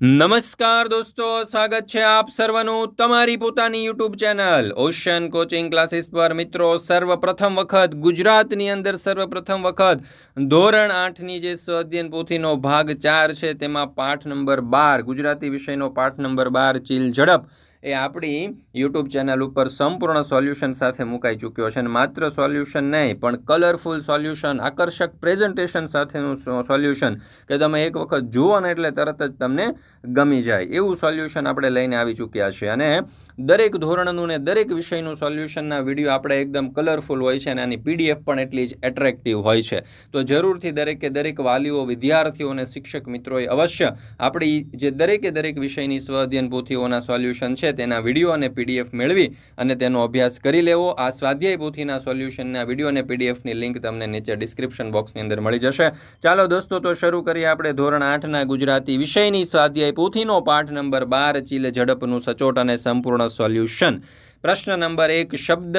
નમસ્કાર દોસ્તો, સ્વાગત છે આપ સર્વનું તમારી પોતાની YouTube channel ocean coaching classes પર. મિત્રો, સર્વપ્રથમ વખત ગુજરાતની અંદર સર્વપ્રથમ વખત ધોરણ આઠની જે સ્વઅધ્યયન પોથીનો ભાગ ચાર છે, તેમાં પાઠ નંબર બાર, ગુજરાતી વિષયનો પાઠ નંબર બાર, ચીલ ઝડપ એ આપણી યુટ્યુબ ચેનલ ઉપર સંપૂર્ણ સોલ્યુશન સાથે મુકાઈ ચૂક્યો છે અને માત્ર સોલ્યુશન નહીં, પણ કલરફુલ સોલ્યુશન આકર્ષક પ્રેઝન્ટેશન સાથેનું સોલ્યુશન કે તમે એક વખત જુઓ ને એટલે તરત જ તમને ગમી જાય. એવું સોલ્યુશન આપણે લઈને આવી ચૂક્યા છીએ અને દરેક ધોરણનું ને દરેક વિષયનું સોલ્યુશનના વીડિયો આપણે એકદમ કલરફુલ હોય છે અને આની પીડીએફ પણ એટલી જ એટ્રેક્ટિવ હોય છે. તો જરૂરથી દરેકે દરેક વાલીઓ, વિદ્યાર્થીઓ અને શિક્ષક મિત્રોએ અવશ્ય આપણી જે દરેકે દરેક વિષયની સ્વ અધ્યયન પોથીઓના સોલ્યુશન છે તેના વીડિયો અને પીડીએફ મેળવી અને તેનો અભ્યાસ કરી લેવો. આ સ્વાધ્યાય પોથીના સોલ્યુશનના વીડિયો અને પીડીએફની લિંક તમને નીચે ડિસ્ક્રિપ્શન બોક્સની અંદર મળી જશે. ચાલો દોસ્તો, તો શરૂ કરીએ આપણે ધોરણ આઠના ગુજરાતી વિષયની સ્વાધ્યાય પોથીનો પાઠ નંબર બાર, ચીલ ઝડપનું સચોટ અને સંપૂર્ણ સોલ્યુશન. પ્રશ્ન નંબર એક, શબ્દ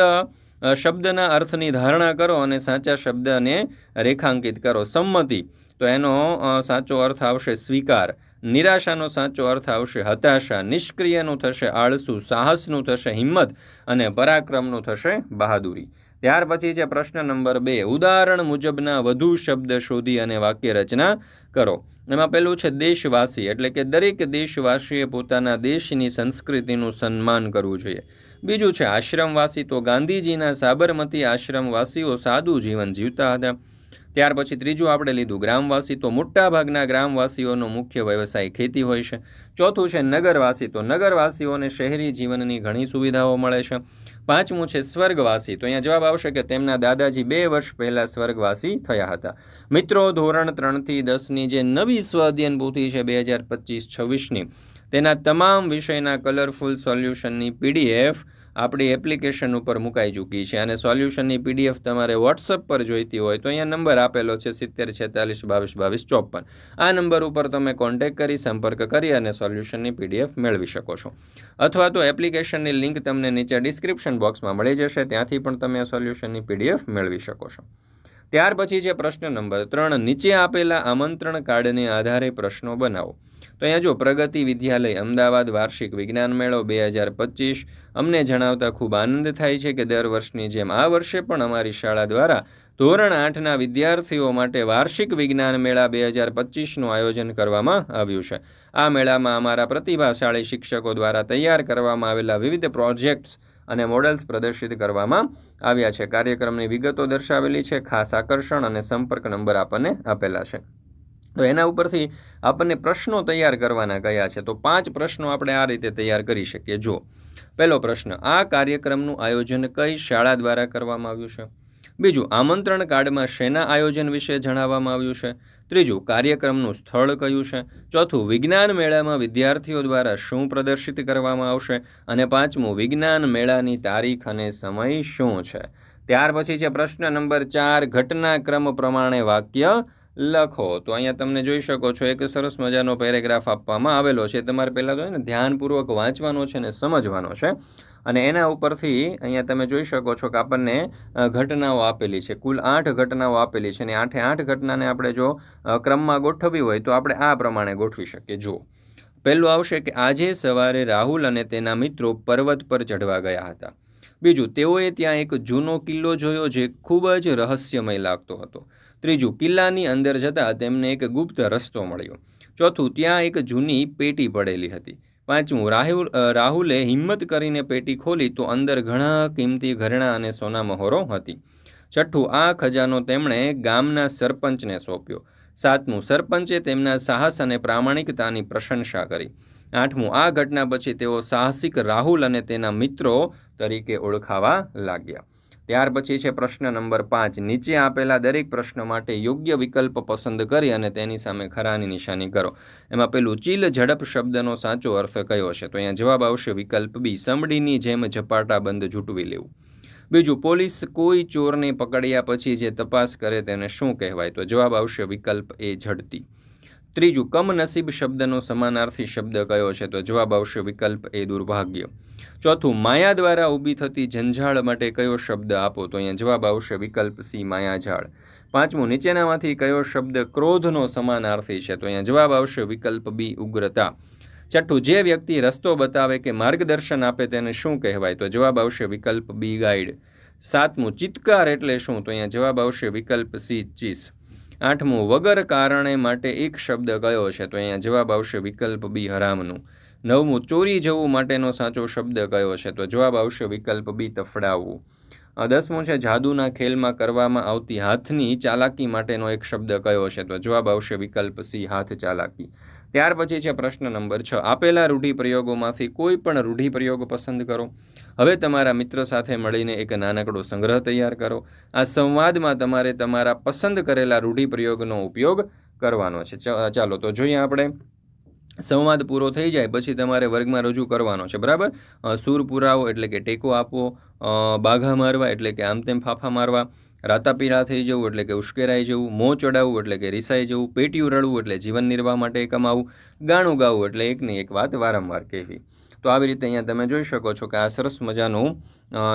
શબ્દના અર્થની ધારણા કરો અને સાચા શબ્દને રેખાંકિત કરો. સંમતિ. તો એનો સાચો અર્થ આવશે સ્વીકાર. નિરાશાનો સાચો અર્થ આવશે હતાશા. નિષ્ક્રિયનું થશે આળસુ. સાહસનું થશે હિંમત. અને પરાક્રમનું થશે બહાદુરી. ત્યાર પછી છે પ્રશ્ન નંબર બે. ઉદાહરણ મુજબના વધુ શબ્દ શોધી અને વાક્ય રચના કરો. એમાં પેલું છે દેશવાસી, એટલે કે દરેક દેશવાસીએ પોતાના દેશની સંસ્કૃતિનું સન્માન કરવું જોઈએ. બીજું છે આશ્રમવાસી, તો ગાંધીજીના સાબરમતી આશ્રમવાસીઓ સાદું જીવન જીવતા હતા. ત્યાર પછી ત્રીજું આપણે લીધું ગ્રામવાસી. તો મોટાભાગના ગ્રામવાસીઓનો મુખ્ય વ્યવસાય ખેતી હોય છે. ચોથું છે નગરવાસી. તો નગરવાસીઓને શહેરી જીવનની ઘણી સુવિધાઓ મળે છે. પાંચમું છે સ્વર્ગવાસી. તો અહીંયા જવાબ આવશે કે તેમના દાદાજી બે વર્ષ પહેલાં સ્વર્ગવાસી થયા હતા. મિત્રો, ધોરણ ત્રણથી દસની જે નવી સ્વ અધ્યયન છે બે હજાર પચીસ છવ્વીસની, તેના તમામ વિષયના કલરફુલ સોલ્યુશનની પીડીએફ આપણી એપ્લિકેશન ઉપર મુકાઈ ચૂકી છે. અને સોલ્યુશનની પીડીએફ તમારે વોટ્સઅપ પર જોઈતી હોય તો અહીંયા નંબર આપેલો છે સિત્તેર છેતાલીસ બાવીસ બાવીસ ચોપન. આ નંબર ઉપર તમે કોન્ટેક કરી, સંપર્ક કરી અને સોલ્યુશનની પીડીએફ મેળવી શકો છો. અથવા તો એપ્લિકેશનની લિંક તમને નીચે ડિસ્ક્રિપ્શન બોક્સમાં મળી જશે. ત્યાંથી પણ તમે સોલ્યુશનની પીડીએફ મેળવી શકો છો. ત્યાર પછી છે પ્રશ્ન નંબર ત્રણ, નીચે આપેલા આમંત્રણ કાર્ડને આધારે પ્રશ્નો બનાવો. તો અહીંયા જો, પ્રગતિ વિદ્યાલય, અમદાવાદ વાર્ષિક વિજ્ઞાન મેળો બે હજાર પચીસ. અમને જણાવતા ખૂબ આનંદ થાય છે કે દર વર્ષની જેમ આ વર્ષે પણ અમારી શાળા દ્વારા ધોરણ આઠના વિદ્યાર્થીઓ માટે વાર્ષિક વિજ્ઞાન મેળા બે હજાર પચીસનું આયોજન કરવામાં આવ્યું છે. આ મેળામાં અમારા પ્રતિભાશાળી શિક્ષકો દ્વારા તૈયાર કરવામાં આવેલા વિવિધ પ્રોજેક્ટ્સ અને મોડલ્સ પ્રદર્શિત કરવામાં આવ્યા છે. કાર્યક્રમની વિગતો દર્શાવેલી છે. ખાસ આકર્ષણ અને સંપર્ક નંબર આપણને આપેલા છે. તો એના ઉપરથી આપણને પ્રશ્નો તૈયાર કરવાના કયા છે? તો પાંચ પ્રશ્નો આપણે આ રીતે તૈયાર કરી શકીએ. જો પહેલો પ્રશ્ન, આ કાર્યક્રમનું આયોજન કઈ શાળા દ્વારા કરવામાં આવ્યું છે? બીજું, આમંત્રણ કાર્ડમાં શેના આયોજન વિશે જણાવવામાં આવ્યું છે? ત્રીજું, કાર્યક્રમનું સ્થળ કયું છે? ચોથું, વિજ્ઞાન મેળામાં વિદ્યાર્થીઓ દ્વારા શું પ્રદર્શિત કરવામાં આવશે? અને પાંચમું, વિજ્ઞાન મેળાની તારીખ અને સમય શું છે? ત્યાર પછી છે પ્રશ્ન નંબર ચાર, ઘટનાક્રમ પ્રમાણે વાક્ય લખો. તો અહીંયા તમને જોઈ શકો છો, એક સરસ મજાનો પેરેગ્રાફ આપવામાં આવેલો છે. તમારે પહેલાં તો ને ધ્યાનપૂર્વક વાંચવાનો છે ને સમજવાનો છે. અને એના ઉપરથી અહીંયા તમે જોઈ શકો છો કે આપણને ઘટનાઓ આપેલી છે. કુલ આઠ ઘટનાઓ આપેલી છે અને આઠે આઠ ઘટનાને આપણે જો ક્રમમાં ગોઠવવી હોય તો આપણે આ પ્રમાણે ગોઠવી શકીએ. જુઓ. પહેલું આવશે કે આજે સવારે રાહુલ અને તેના મિત્રો પર્વત પર ચઢવા ગયા હતા. બીજું, તેઓએ ત્યાં એક જૂનો કિલ્લો જોયો જે ખૂબ જ રહસ્યમય લાગતો હતો. ત્રીજું, કિલ્લાની અંદર જતાં તેમને એક ગુપ્ત રસ્તો મળ્યો. ચોથું, ત્યાં એક જૂની પેટી પડેલી હતી. પાંચમું, રાહુલ રાહુલે હિંમત કરીને પેટી ખોલી તો અંદર ઘણા કિંમતી ઘરેણાં અને સોના મહોરો હતી. છઠ્ઠું, આ ખજાનો તેમણે ગામના સરપંચને સોંપ્યો. સાતમું, સરપંચે તેમના સાહસ અને પ્રામાણિકતાની પ્રશંસા કરી. આઠમું, આ ઘટના પછી તેઓ સાહસિક રાહુલ અને તેના મિત્રો તરીકે ઓળખાવા લાગ્યા. ત્યાર પછી છે પ્રશ્ન નંબર પાંચ. નીચે આપેલા દરેક પ્રશ્ન માટે યોગ્ય વિકલ્પ પસંદ કરી અને તેની સામે ખરાની નિશાની કરો. એમાં પેલું, ચીલ ઝડપ શબ્દનો સાચો અર્થ કયો છે? તો અહીંયા જવાબ આવશે વિકલ્પ બી સમડીની જેમ ઝપાટા બંધ ઝૂંટવી લેવું. બીજું, પોલીસ કોઈ ચોરને પકડ્યા પછી જે તપાસ કરે તેને શું કહેવાય? તો જવાબ આવશે વિકલ્પ એ ઝડતી ત્રીજું, કમનસીબ શબ્દનો સમાનાર્થી શબ્દ કયો છે? તો જવાબ આવશે વિકલ્પ એ, દુર્ભાગ્ય. ચોથું, માયા દ્વારા ઊભી થતી જંજાળ માટે કયો શબ્દ આપો? તો અહીંયા જવાબ આવશે વિકલ્પ સી, માયાજાળ. પાંચમું, નીચેનામાંથી કયો શબ્દ ક્રોધનો સમાનાર્થી છે? તો અહીંયા જવાબ આવશે વિકલ્પ બી, ઉગ્રતા. છઠ્ઠું, જે વ્યક્તિ રસ્તો બતાવે કે માર્ગદર્શન આપે તેને શું કહેવાય? તો જવાબ આવશે વિકલ્પ બી, ગાઈડ. સાતમું, ચિત્કાર એટલે શું? તો અહીંયા જવાબ આવશે વિકલ્પ સી, ચીસ. આઠમું, વગર કારણે માટે એક શબ્દ કયો છે? તો અહીંયા જવાબ આવશે વિકલ્પ બી હરામનું. નવમું, ચોરી જવું માટેનો સાચો શબ્દ કયો છે? તો જવાબ આવશે વિકલ્પ બી તફડાવવું. આ દસમું છે, જાદુના ખેલમાં કરવામાં આવતી હાથની ચાલાકી માટેનો એક શબ્દ કયો છે? તો જવાબ આવશે વિકલ્પ સી, હાથ ચાલાકી. ત્યાર પછી છે પ્રશ્ન નંબર છ. આપેલા રૂઢિપ્રયોગોમાંથી કોઈ પણ રૂઢિપ્રયોગ પસંદ કરો. હવે તમારા મિત્ર સાથે મળીને એક નાનકડો સંગ્રહ તૈયાર કરો. આ સંવાદમાં તમારે તમારા પસંદ કરેલા રૂઢિપ્રયોગનો ઉપયોગ કરવાનો છે. ચાલો, તો જોઈએ આપણે. સંવાદ પૂરો થઈ જાય પછી તમારે વર્ગમાં રજૂ કરવાનો છે, બરાબર? સૂર પુરાવો એટલે કે ટેકો આપવો બાઘા મારવા એટલે કે આમ તેમ ફાફા મારવા રાતાપીરા થઈ જવું એટલે કે ઉશ્કેરાઈ જવું, મોં ચડાવવું એટલે કે રિસાઈ જવું પેટીયું રડવું એટલે જીવન નિર્વાહ માટે કમાવું, ગાણું ગાવું એટલે એકની એક વાત વારંવાર કહેવી. તો આવી રીતે અહીંયા તમે જોઈ શકો છો કે આ સરસ મજાનું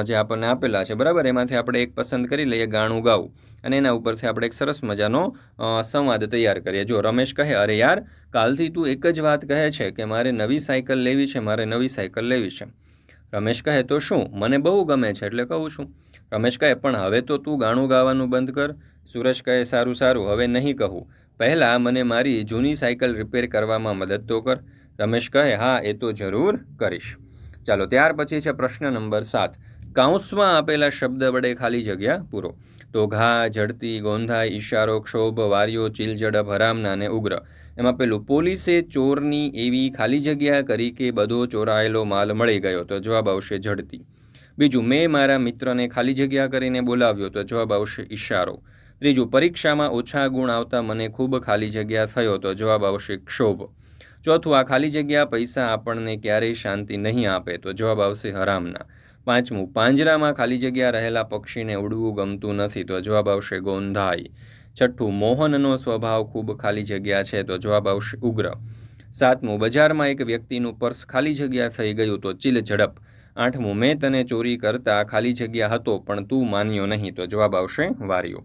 જે આપણને આપેલા છે, બરાબર? એમાંથી આપણે એક પસંદ કરી લઈએ ગાણું ગાવું. અને એના ઉપરથી આપણે એક સરસ મજાનો સંવાદ તૈયાર કરીએ. જો રમેશ કહે, અરે યાર, કાલથી તું એક જ વાત કહે છે કે મારે નવી સાયકલ લેવી છે, મારે નવી સાયકલ લેવી છે. રમેશ કહે, તો શું? મને બહુ ગમે છે એટલે કહું છું. રમેશ કહે પણ હવે તો તું ગાણું ગાવાનું બંધ કર. સુરેશ કહે સારું સારું, હવે નહીં કહું. પહેલાં મને મારી જૂની સાયકલ રિપેર કરવામાં મદદ તો કર. રમેશ કહે હા, એ તો જરૂર કરીશ. ચાલો, ત્યાર પછી છે પ્રશ્ન નંબર સાત. કાઉન્સમાં આપેલા શબ્દ વડે ખાલી જગ્યા પૂરો. તો ઘા ઝડતી ગોંધાઈ, ઈશારો, ક્ષોભ વાર્યો ચીલઝડપ હરામના અને ઉગ્ર. એમાં પેલું, પોલીસે ચોરની એવી ખાલી જગ્યા કરી કે બધો ચોરાયેલો માલ મળી ગયો. તો જવાબ આવશે ઝડતી બીજું, મેં મારા મિત્રને ખાલી જગ્યા કરીને બોલાવ્યો તો જવાબ આવશે ઈશારો. ત્રીજું, પરીક્ષામાં ઓછા ગુણ આવતા મને ખૂબ ખાલી જગ્યા થયો તો જવાબ આવશે ક્ષોભ. ચોથું, આ ખાલી જગ્યા પૈસા આપણને ક્યારેય શાંતિ નહીં આપે તો જવાબ આવશે હરામના. પાંચમું, પાંજરામાં ખાલી જગ્યા રહેલા પક્ષીને ઉડવું ગમતું નથી તો જવાબ આવશે ગોંધાઈ. છઠ્ઠું, મોહનનો સ્વભાવ ખૂબ ખાલી જગ્યા છે તો જવાબ આવશે ઉગ્ર. સાતમું, બજારમાં એક વ્યક્તિનું પર્સ ખાલી જગ્યા થઈ ગયું તો ચીલ ઝડપ. આઠમું, મેં તને ચોરી કરતા ખાલી જગ્યા હતો, પણ તું માન્યો નહીં. તો જવાબ આવશે વાર્યો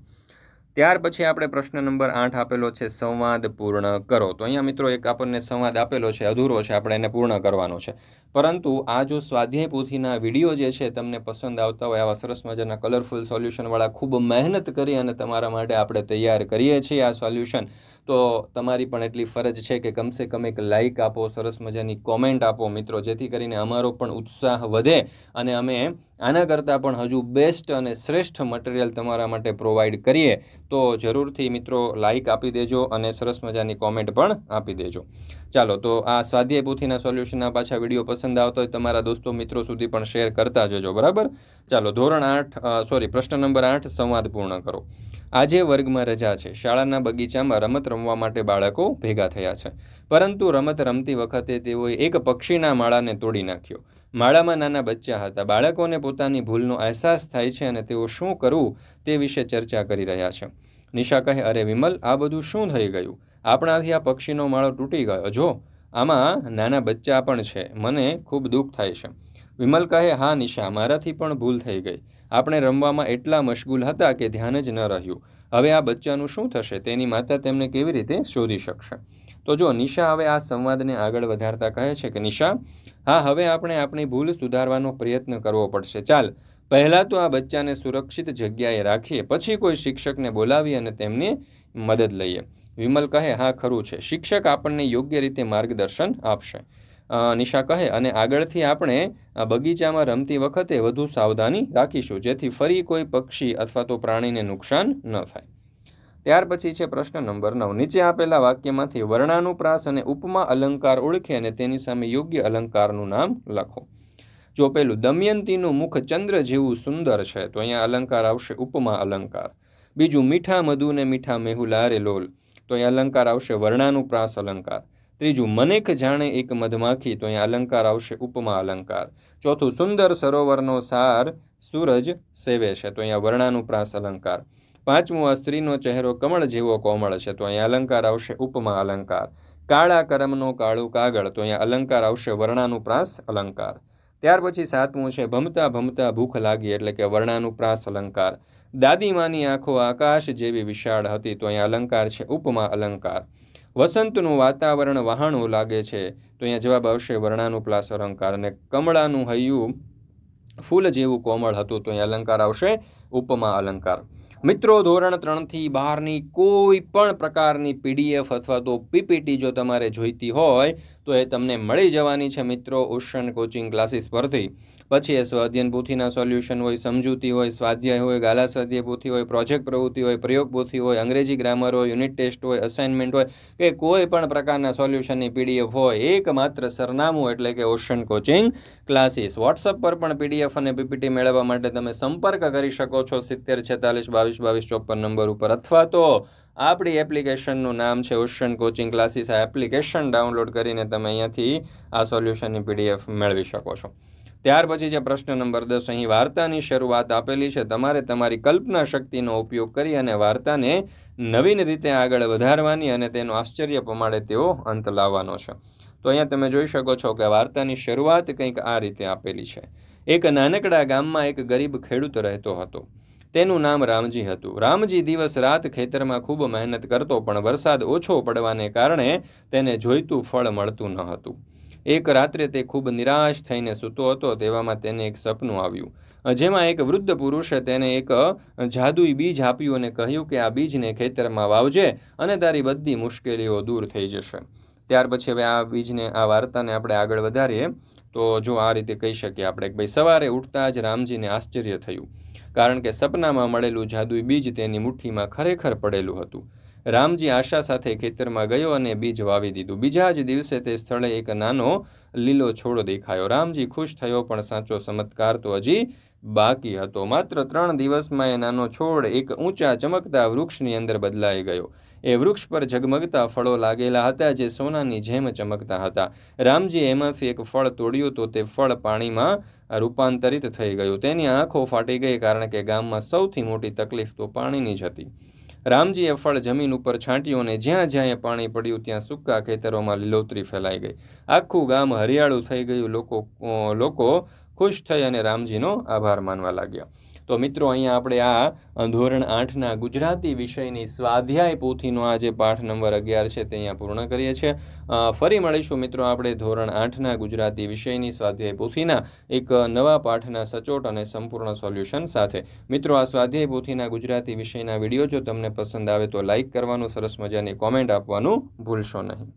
ત્યાર પછી આપણે પ્રશ્ન નંબર આઠ આપેલો છે, સંવાદ પૂર્ણ કરો. તો અહીંયા મિત્રો એક આપણને સંવાદ આપેલો છે, અધૂરો છે, આપણે એને પૂર્ણ કરવાનો છે. પરંતુ આ જો સ્વાધ્યાય પોથીના વીડિયો જે છે, તમને પસંદ આવતા હોય, આવા સરસ મજાના કલરફુલ સોલ્યુશનવાળા ખૂબ મહેનત કરી અને તમારા માટે આપણે તૈયાર કરીએ છીએ આ સોલ્યુશન તો તમારી પણ એટલી ફરજ છે કે કમસે કમ એક લાઇક આપો, સરસ મજાની કોમેન્ટ આપો મિત્રો, જેથી કરીને અમારો પણ ઉત્સાહ વધે અને અમે આના કરતાં પણ હજુ બેસ્ટ અને શ્રેષ્ઠ મટીરિયલ તમારા માટે પ્રોવાઈડ કરીએ. તો જરૂરથી મિત્રો લાઇક આપી દેજો અને સરસ મજાની કોમેન્ટ પણ આપી દેજો. ચાલો, તો આ સ્વાધ્યાય પોથીના સોલ્યુશનના પાછા વીડિયો પસંદ આવતો હોય તમારા દોસ્તો મિત્રો સુધી પણ શેર કરતા જજો, બરાબર? ચાલો, ધોરણ આઠ સોરી પ્રશ્ન નંબર આઠ, સંવાદ પૂર્ણ કરો. આજે વર્ગમાં રજા છે. શાળાના બગીચામાં રમત રમવા માટે બાળકો ભેગા થયા છે. પરંતુ રમત રમતી વખતે તેઓએ એક પક્ષીના માળાને તોડી નાખ્યો. માળામાં નાના બચ્ચા હતા. બાળકોને પોતાની ભૂલનો અહેસાસ થાય છે અને તેઓ શું કરવું તે વિશે ચર્ચા કરી રહ્યા છે. નિશા કહે, અરે વિમલ, આ બધું શું થઈ ગયું? આપણાથી આ પક્ષીનો માળો તૂટી ગયો. જો, આમાં નાના બચ્ચા પણ છે. મને ખૂબ દુઃખ થાય છે. વિમલ કહે, હા નિશા, મારાથી પણ ભૂલ થઈ ગઈ. આપણે રમવામાં એટલા મશગુલ હતા કે ધ્યાન જ ન રહ્યું. હવે આ બચ્ચાનું શું થશે? તેની માતા તેમને કેવી રીતે શોધી શકશે? તો જો નિશા હવે આ સંવાદને આગળ વધારતા કહે છે કે, નિશા, હા, હવે આપણે આપણી ભૂલ સુધારવાનો પ્રયત્ન કરવો પડશે. ચાલ, પહેલાં તો આ બચ્ચાને સુરક્ષિત જગ્યાએ રાખીએ. પછી કોઈ શિક્ષકને બોલાવી અને તેમની મદદ લઈએ. વિમલ કહે, હા, ખરું છે. શિક્ષક આપણને યોગ્ય રીતે માર્ગદર્શન આપશે. નિશા કહે, અને આગળથી આપણે બગીચામાં રમતી વખતે વધુ સાવધાની રાખીશું, જેથી ફરી કોઈ પક્ષી અથવા તો પ્રાણીને નુકસાન ન થાય. ત્યાર પછી છે પ્રશ્ન નંબર નવ. નીચે આપેલા વાક્યમાંથી વર્ણાનુપ્રાસ અને ઉપમા અલંકાર ઓળખી અને તેની સામે યોગ્ય અલંકારનું નામ લખો. જો પેલું દમયંતીનું મુખ ચંદ્ર જેવું સુંદર છે, તો અહીંયા અલંકાર આવશે ઉપમા અલંકાર. બીજું મીઠા મધુ ને મીઠા મેહુલારે લોલ, તો અહીંયા અલંકાર આવશે વર્ણાનુપ્રાસ અલંકાર. ત્રીજું મનેક જાણે એક મધમાખી, તો અહીંયા અલંકાર આવશે ઉપમા અલંકાર. ચોથું, સુંદર સરોવરનો સાર સૂરજ સેવે છે, તો અહીંયા વર્ણાનુપ્રાસ અલંકાર. પાંચમું આ સ્ત્રીનો ચહેરો કમળ જેવો કોમળ છે, તો અહીંયા અલંકાર આવશે ઉપમા અલંકાર. કાળા કરમનો કાળું કાગળ, તો અહીંયા અલંકાર આવશે વર્ણાનુપ્રાસ અલંકાર. ત્યાર પછી સાતમું છે, ભમતા ભમતા ભૂખ લાગી એટલે કે વર્ણાનુપ્રાસ અલંકાર. દાદીમાની આંખો આકાશ જેવી વિશાળ હતી, તો અહીંયા અલંકાર છે, ઉપમા અલંકાર. વસંતનું વાતાવરણ વહાણું લાગે છે, તો અહીંયા જવાબ આવશે વર્ણાનુપ્લાસ અલંકાર. અને કમળાનું હૈયું ફૂલ જેવું કોમળ હતું, તો અહીંયા અલંકાર આવશે ઉપમા અલંકાર. મિત્રો, ધોરણ ત્રણથી બહારની કોઈ પણ પ્રકારની પીડીએફ અથવા તો પીપીટી જો તમારે જોઈતી હોય તો એ તમને મળી જવાની છે મિત્રો ઓશન કોચિંગ ક્લાસીસ પરથી. પછી એ સ્વાધ્યન પોથીના સોલ્યુશન હોય, સમજૂતી હોય, સ્વાધ્યાય હોય, ગાલા સ્વાધ્યાય પોથી હોય, પ્રોજેક્ટ પ્રવૃત્તિ હોય, પ્રયોગ પોથી હોય, અંગ્રેજી ગ્રામર હોય, યુનિટ ટેસ્ટ હોય અસાઇનમેન્ટ હોય, કે કોઈ પણ પ્રકારના સોલ્યુશનની પીડીએફ હોય, એકમાત્ર સરનામું એટલે કે ઓશન કોચિંગ ક્લાસીસ. વોટ્સઅપ પર પણ પીડીએફ અને પીપીટી મેળવવા માટે તમે સંપર્ક કરી શકો છો સિત્તેર છેતાલીસ બાવીસ બાવીસ ચોપન નંબર ઉપર અથવા તો આપણી એપ્લિકેશનનું નામ છે ઓશન કોચિંગ ક્લાસીસ. આ એપ્લિકેશન ડાઉનલોડ કરીને તમે અહીંયાથી આ સોલ્યુશનની પીડીએફ મેળવી શકો છો. ત્યાર પછી જે પ્રશ્ન નંબર દસ. અહીં વાર્તાની શરૂઆત આપેલી છે. તમારે તમારી કલ્પના શક્તિનો ઉપયોગ કરી અને વાર્તાને નવીન રીતે આગળ વધારવાની અને તેનો આશ્ચર્ય પમાડે તેવો અંત લાવવાનો છે. તો અહીંયા તમે જોઈ શકો છો કે વાર્તાની શરૂઆત કંઈક આ રીતે આપેલી છે. એક નાનકડા ગામમાં એક ગરીબ ખેડૂત રહેતો હતો. તેનું નામ રામજી હતું. રામજી દિવસ રાત ખેતરમાં ખૂબ મહેનત કરતો, પણ વરસાદ ઓછો પડવાને કારણે તેને જોઈતું ફળ મળતું ન હતું. એક રાત્રે તે ખૂબ નિરાશ થઈને સૂતો હતો, તેવામાં તેને એક સપનું આવ્યું. જેમાં એક વૃદ્ધ પુરુષે તેને એક જાદુઈ બીજ આપ્યું અને કહ્યું કે, આ બીજને ખેતરમાં વાવજે અને તારી બધી મુશ્કેલીઓ દૂર થઈ જશે. ત્યાર પછી હવે આ બીજને, આ વાર્તાને આપણે આગળ વધારીએ, તો જો આ રીતે કહી શકીએ આપણે કે ભાઈ, સવારે ઉઠતા જ રામજીને આશ્ચર્ય થયું. કારણ કે સપનામાં મળેલું જાદુઈ બીજ તેની મુઠ્ઠીમાં ખરેખર પડેલું હતું. રામજી આશા સાથે ખેતરમાં ગયો અને બીજ વાવી દીધું. બીજા જ દિવસે તે સ્થળે એક નાનો લીલો છોડ દેખાયો. રામજી ખુશ થયો, પણ સાચો ચમત્કાર તો હજી બાકી હતો. માત્ર ત્રણ દિવસમાં એ નાનો છોડ એક ઊંચા ચમકતા વૃક્ષની અંદર બદલાઈ ગયો. એ વૃક્ષ પર ઝગમગતા ફળો લાગેલા હતા જે સોનાની જેમ ચમકતા હતા. રામજી એમાંથી એક ફળ તોડ્યું તો તે ફળ પાણીમાં રૂપાંતરિત થઈ ગયું. તેની આંખો ફાટી ગઈ કારણ કે ગામમાં સૌથી મોટી તકલીફ તો પાણીની જ હતી. રામજીએ ફળ જમીન ઉપર છાંટ્યું અને જ્યાં જ્યાં પાણી પડ્યું ત્યાં સૂકા ખેતરોમાં લીલોતરી ફેલાઈ ગઈ. આખું ગામ હરિયાળું થઈ ગયું. લોકો લોકો ખુશ થઈ અને રામજીનો આભાર માનવા લાગ્યા. તો મિત્રો, અહીંયા આપણે આ ધોરણ આઠના ગુજરાતી વિષયની સ્વાધ્યાય પોથીનો આ જે પાઠ નંબર અગિયાર છે તે અહીંયા પૂર્ણ કરીએ છીએ. ફરી મળીશું મિત્રો આપણે ધોરણ આઠના ગુજરાતી વિષયની સ્વાધ્યાય પોથીના એક નવા પાઠના સચોટ અને સંપૂર્ણ સોલ્યુશન સાથે. મિત્રો, આ સ્વાધ્યાય પોથીના ગુજરાતી વિષયના વીડિયો જો તમને પસંદ આવે તો લાઇક કરવાનું, સરસ મજાની કોમેન્ટ આપવાનું ભૂલશો નહીં.